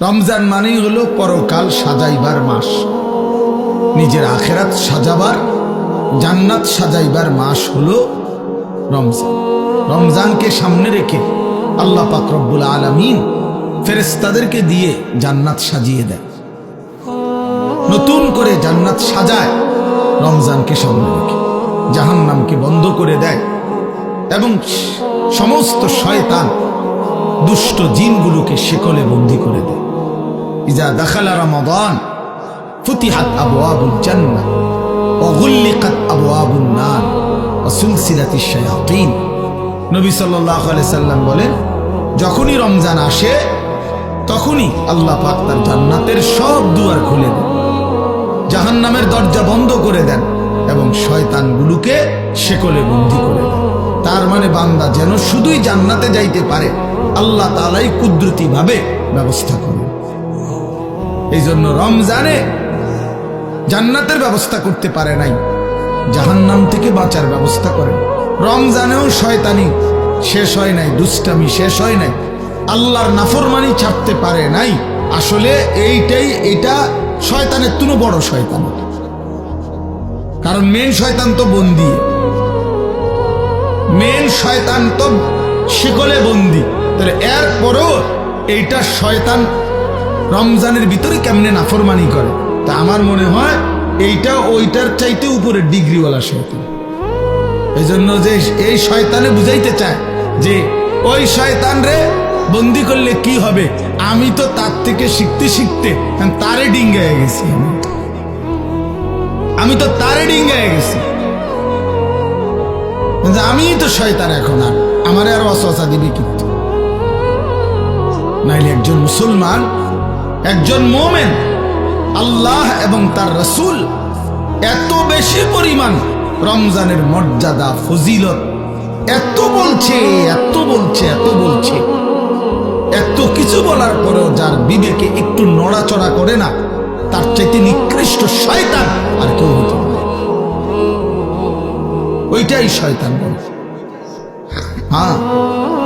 রমজান মানেই হলো পরকাল সাজাইবার মাস। নিজের আখেরাত সাজাবার, জান্নাত সাজাইবার মাস হলো রমজান। রমজানকে সামনে রেখে আল্লাহ পাক রব্বুল আলমিন ফেরেস্তাদেরকে দিয়ে জান্নাত সাজিয়ে দেয় নতুন করে জান্নাত সাজায়, রমজানকে সামনে রেখে জাহান্নামকে বন্ধ করে দেয় এবং সমস্ত শয়তান, দুষ্ট জিনগুলোকে শেকলে বন্দি করে দেয়। ইজা দখালা রমাদান ফুতিহাত আবু আবুল জান্নাত অগুল্লিকাত আবু আবুল নার অসুলসিলাতি শায়াতিন নবী সাল্লাল্লাহু আলাইহি সাল্লাম বলেন, যখনই রমজান আসে, তখনই আল্লাহ পাক তার জান্নাতের সব দুয়ার খুলে দেন, জাহান্নামের দরজা বন্ধ করে দেন এবং শয়তানগুলোকে সেকলে বন্দি করে দেন। তার মানে বান্দা যেন শুধুই জান্নাতে যাইতে পারে, আল্লাহ তালাই কুদরতিভাবে ব্যবস্থা করে এই জন্য রমজানে জান্নাতের ব্যবস্থা করতে পারে নাই। জাহান্নাম থেকে বাঁচার ব্যবস্থা করেন রমজানেও শয়তানি শেষ হয় নাই, দুষ্টামি শেষ হয় নাই। আল্লাহর নাফরমানি ছাড়তে পারে নাই। আসলে এইটাই, এটা শয়তানের তুনো বড় শয়তান। কারণ মেন শয়তান তো বন্দি। মেন শয়তান তো শিকলে বন্দি। তাহলে এরপরও এইটা শয়তান রমজানের ভিতরে কেমনে নাফরমানি করে? তা আমার মনে হয় এইটা ওইটার চাইতে উপরে ডিগ্রিওয়ালা শয়তান। এই জন্য যে এই শয়তানে বুঝাইতে চায় যে, ওই শয়তান রে, বন্দি করলে কি হবে? আমি তো তার থেকে শিখতে শিখতে তারে ডিঙ্গায় গেছি আমি। আমি তো তারে ডিঙ্গায় গেছি। আমিই তো শয়তান এখন আর, আমার আর অসহসা দিবে কিন্তু নাইলে একজন মুসলমান একজন মোমেন, আল্লাহ এবং তার রসুল এত বেশি পরিমাণ রমজানের মর্যাদা, ফজিলত, এত বলছে এত বলছে এত বলছে। এত কিছু বলার পরেও যার বিবেকে একটু নড়াচড়া করে না, তার চাইতে নিকৃষ্ট শয়তান, আর কেউ হতে পারে ওইটাই শয়তান বলে। হ্যাঁ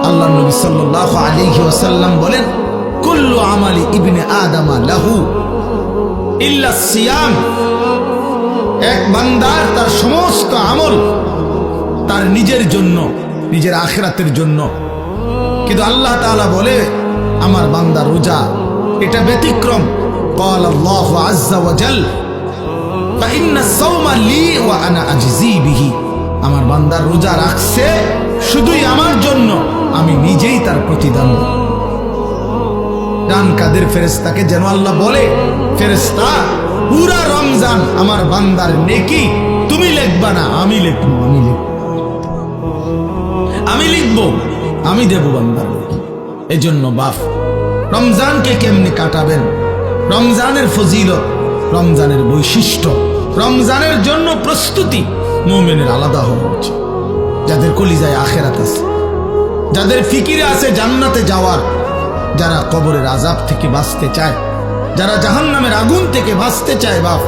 আল্লাহ নবী সাল্লাল্লাহু আলাইহি ওয়াসাল্লাম বলেন কুল্লু আমালি ইবনে আদামা লাহু ইল্লা সিয়াম এক বান্দার তার সমস্ত আমল তার নিজের জন্য নিজের আখেরাতের জন্য কিন্তু আল্লাহ তাআলা বলে আমার বান্দা রোজা এটা ব্যতিক্রম قال الله عز وجل فإن الصوم لي وأنا أجزي به আমার বান্দার রোজা রাখছে শুধুই আমার জন্য আমি নিজেই তার প্রতিদান দেব। ডান কাদের ফেরেস্তাকে যেন আল্লাহ বলে ফেরেস্তা পুরা রমজান আমার বান্দার নেকি, তুমি লিখবা না, আমি লিখব আমি লিখব। আমি লিখব, আমি দেব বান্দার এই জন্য বাপ, রমজানকে কেমনে কাটাবেন? রমজানের ফজিলত, রমজানের বৈশিষ্ট্য, রমজানের জন্য প্রস্তুতি মোমেনের আলাদা হওয়া উচিত। যাদের কলিজায় আখেরাত আছে, যাদের ফিকিরে আছে জান্নাতে যাওয়ার যারা কবরের আজাব থেকে বাঁচতে চায়, যারা জাহান্নামের আগুন থেকে বাঁচতে চায় বাপ,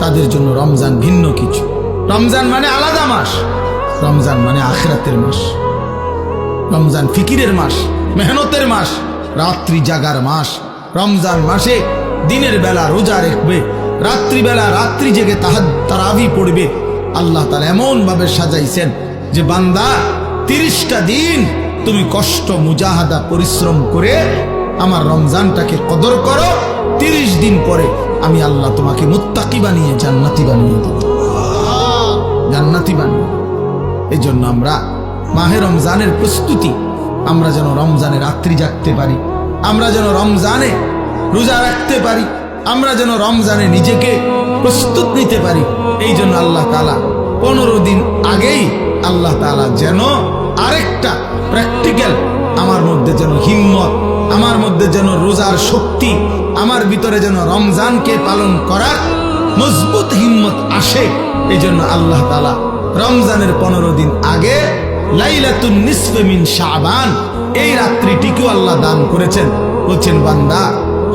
তাদের জন্য রমজান ভিন্ন কিছু। রমজান মানে আলাদা মাস, রমজান মানে আখেরাতের মাস। রমজান ফিকিরের মাস, মেহনতের মাস, রাত্রি জাগার মাস। রমজান মাসে দিনের বেলা রোজা রাখবে রাত্রিবেলা রাত্রি জেগে তাহার তারাবি পড়বে। আল্লাহ তার এমন ভাবে সাজাইছেন যে বান্দা তিরিশটা দিন তুমি কষ্ট, মুজাহাদা, পরিশ্রম করে আমার রমজানটাকে কদর করো। তিরিশ দিন পরে আমি আল্লাহ তোমাকে মুত্তাকি বানিয়ে, জান্নাতি বানিয়ে দেব। জান্নাতি বানিয়ে এই জন্য আমরা মাহে রমজানের প্রস্তুতি, আমরা যেন রমজানে রাত্রি জাগতে পারি, আমরা যেন রমজানে রোজা রাখতে পারি, আমরা যেন রমজানে নিজেকে প্রস্তুত নিতে পারি। এই জন্য আল্লাহ তালা পনেরো দিন আগেই আল্লাহ তালা যেন আরেকটা প্র্যাকটিক্যাল আমার মধ্যে যেন হিম্মত, আমার মধ্যে যেন রোজার শক্তি, আমার ভিতরে যেন রমজানকে পালন করার মজবুত হিম্মত আসে এই জন্য আল্লাহ তালা রমজানের পনেরো দিন আগে লাইলাতুন এই রাত্রিটিকেও আল্লাহ দান করেছেন। বলছেন, বান্দা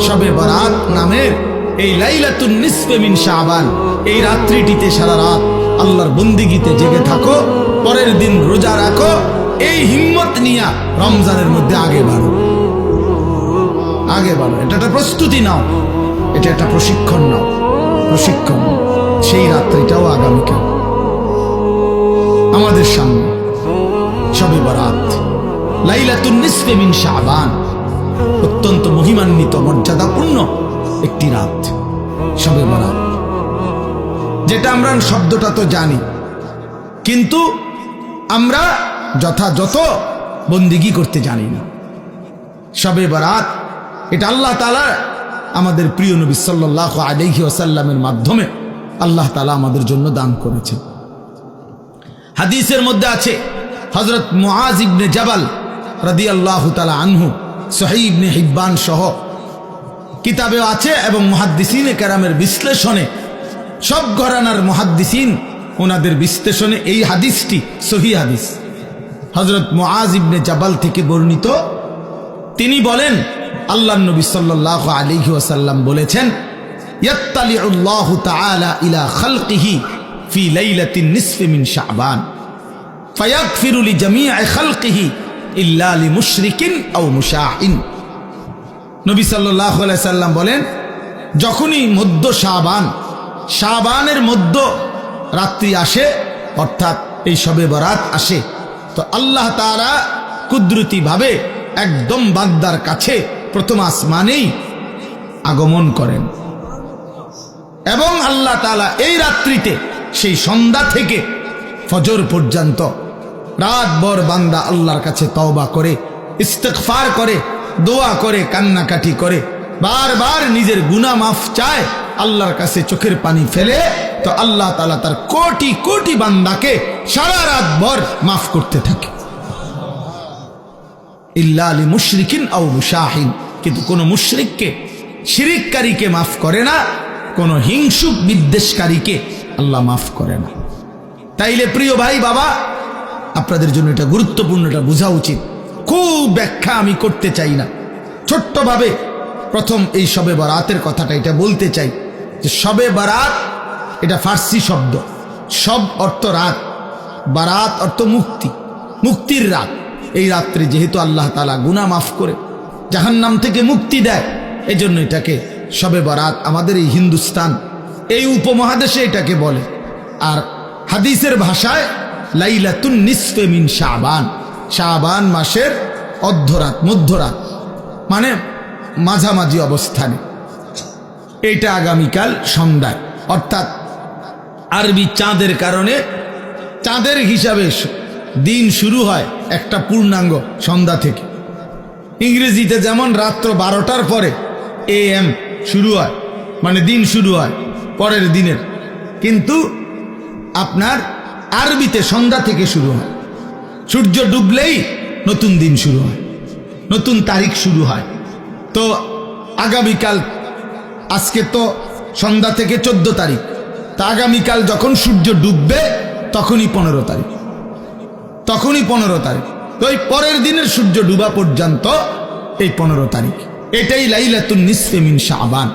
সবে বরাত নামের এই লাইলাতুন নিসফে মিন শাবান, এই রাত্রিটিতে সারা রাত আল্লাহর বন্দিগিতে জেগে থাকো পরের দিন রোজা রাখো, এই হিম্মত নিয়া রমজানের মধ্যে আগে বাড়ো। আগে বাড়ো। এটা একটা প্রস্তুতি নাও। এটা একটা প্রশিক্ষণ নাও। প্রশিক্ষণ। সেই রাত্রিটাও আগামীকাল। আমাদের সামনে সবে বরাত। লাইলাতুন নিসফে মিন শাবান। অত্যন্ত মহিমান্বিত, মর্যাদাপূর্ণ একটি রাত। সবে বরাত। যেটা আমরা শব্দটা তো জানি। কিন্তু আমরা যথাযথ বন্দিগি করতে জানি না। সবে বরাত, এটা আল্লাহ তালা আমাদের প্রিয় নবী সাল্লাহ আলহি ওসাল্লামের মাধ্যমে আল্লাহ তালা আমাদের জন্য দান করেছেন। হাদিসের মধ্যে আছে হজরত মুআজ ইবনে জাবাল রাদি আল্লাহ তালা আনহু সহি ইবনে হিব্বান সহ কিতাবেও আছে এবং মহাদ্দিসিন কেরামের বিশ্লেষণে সব ঘরানার মহাদ্দিসিন ওনাদের বিশ্লেষণে এই হাদিসটি, সহি হাদিস। হজরত মুআজ ইবনে জাবাল থেকে বর্ণিত। তিনি বলেন আল্লাহ নবী সাল্লাহ আলিহি ওয়াসাল্লাম বলেছেন যখনই মধ্য শাবান, শাবানের মধ্য রাত্রি আসে, অর্থাৎ এই সবে বরাত আসে। তো আল্লাহ তাআলা কুদরতিভাবে একদম বান্দার কাছে প্রথম আসমানেই আগমন করেন। এবং আল্লাহ তালা এই রাত্রিতে, সেই সন্ধ্যা থেকে ফজর পর্যন্ত রাত রাতভর বান্দা আল্লাহর কাছে তওবা করে ইস্তেকফার করে, দোয়া করে, কান্নাকাটি করে, বারবার নিজের গুনা মাফ চায়, আল্লাহর কাছে চোখের পানি ফেলে তো আল্লাহ তালা তার কোটি কোটি বান্দাকে সারা রাত ভর মাফ করতে থাকে। ইল্লা আলী মুশরিকিন আও মুশাহিন। কিন্তু কোনো মুশরিককে, শিরিককারীকে মাফ করে না, কোনো হিংসুক বিদ্বেষকারীকে আল্লাহ মাফ করে না। তাইলে প্রিয় ভাই বাবা, আপনাদের জন্য এটা গুরুত্বপূর্ণ, এটা বোঝা উচিত। খুব ব্যাখ্যা আমি করতে চাই না। ছোট্টভাবে প্রথম এই সবে বারাতের কথাটা এটা বলতে চাই যে সবে বারাত এটা ফার্সি শব্দ। সব অর্থ রাত, বারাত অর্থ মুক্তি, মুক্তির রাত। এই রাত্রে যেহেতু আল্লাহ তালা গুনা মাফ করে, জাহান্নাম থেকে মুক্তি দেয়, এজন্য এটাকে সবে বারাত আমাদের এই হিন্দুস্তান, এই উপমহাদেশে এটাকে বলে। আর হাদিসের ভাষায়, লাইলাতুন নিসফে মিন শাবান। শাবান মাসের অর্ধরাত, মধ্যরাত মানে মাঝামাঝি অবস্থানে। এটা আগামীকাল সন্ধ্যায়, অর্থাৎ আরবি চাঁদের কারণে চাঁদের হিসাবে দিন শুরু হয় একটা পূর্ণাঙ্গ সন্ধ্যা থেকে। ইংরেজিতে যেমন রাত্র বারোটার পরে এ এম শুরু হয় মানে দিন শুরু হয়, পরের দিনের। কিন্তু আপনার আরবিতে সন্ধ্যা থেকে শুরু হয়। সূর্য ডুবলেই নতুন দিন শুরু হয়, নতুন তারিখ শুরু হয়। তো আগামীকাল, আজকে তো সন্ধ্যা থেকে চোদ্দ তারিখ। তা আগামীকাল যখন সূর্য ডুববে, তখনই পনেরো তারিখ। তখনই পনেরো তারিখ। তো এই পরের দিনের সূর্য ডুবা পর্যন্ত এই পনেরো তারিখ। এটাই লাইলাতুন নিসফে মিন শাবান।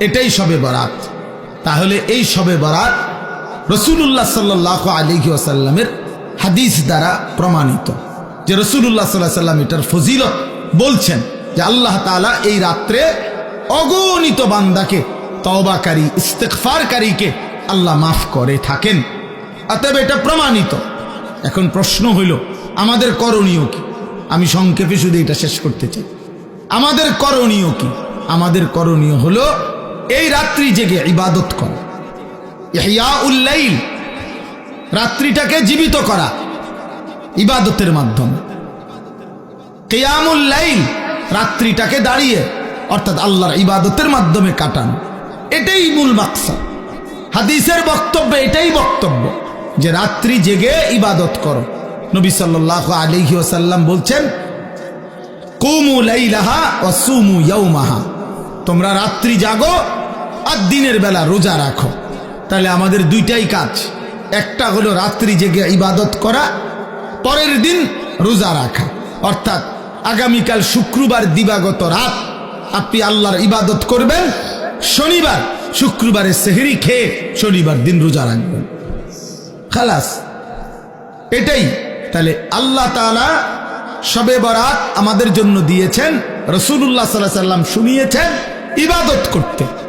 এটাই সবে বরাত। তাহলে এই সবে বরাত রসুল্লাহ সাল্লাহ আলিহি ওয়াসাল্লামের হাদিস দ্বারা প্রমাণিত। যে রসুল্লাহ সাল্লাহ সাল্লাম এটার ফজিলত বলছেন যে আল্লাহ তাআলা এই রাত্রে অগণিত বান্দাকে, তওবাকারী ইস্তেকফারকারীকে আল্লাহ মাফ করে থাকেন। অতএব এটা প্রমাণিত। এখন প্রশ্ন হইল, আমাদের করণীয় কি? আমি সংক্ষেপে শুধু এটা শেষ করতে চাই। আমাদের করণীয় কি? আমাদের করণীয় হলো, এই রাত্রি জেগে ইবাদত করা। ইহিয়া উল্লাইল রাত্রিটাকে জীবিত করা ইবাদতের মাধ্যমে। কেয়ামুল লাইল, রাত্রিটাকে দাঁড়িয়ে, অর্থাৎ আল্লাহর ইবাদতের মাধ্যমে কাটান। এটাই মূল মাকসাদ। হাদিসের বক্তব্য এটাই বক্তব্য যে রাত্রি জেগে ইবাদত করো। নবী সাল্লাহ আলিহি ওসাল্লাম বলছেন, কুমু লাইলাহা ও সুমু ইয়াউমাহা। তোমরা রাত্রি জাগো আর দিনের বেলা রোজা রাখো। তাহলে আমাদের দুইটাই কাজ। একটা হলো রাত্রি জেগে ইবাদত করা, পরের দিন রোজা রাখা। অর্থাৎ আগামীকাল শুক্রবার দিবাগত রাত আপনি আল্লাহর ইবাদত করবেন, শনিবার শুক্রবারে সেহেরি খেয়ে শনিবার দিন রোজা রাখবেন। খালাস, এটাই। তাহলে আল্লাহ তালা সবে বরাত আমাদের জন্য দিয়েছেন রসুল্লাহ সাল্লাহ সাল্লাম শুনিয়েছেন, ইবাদত করতে।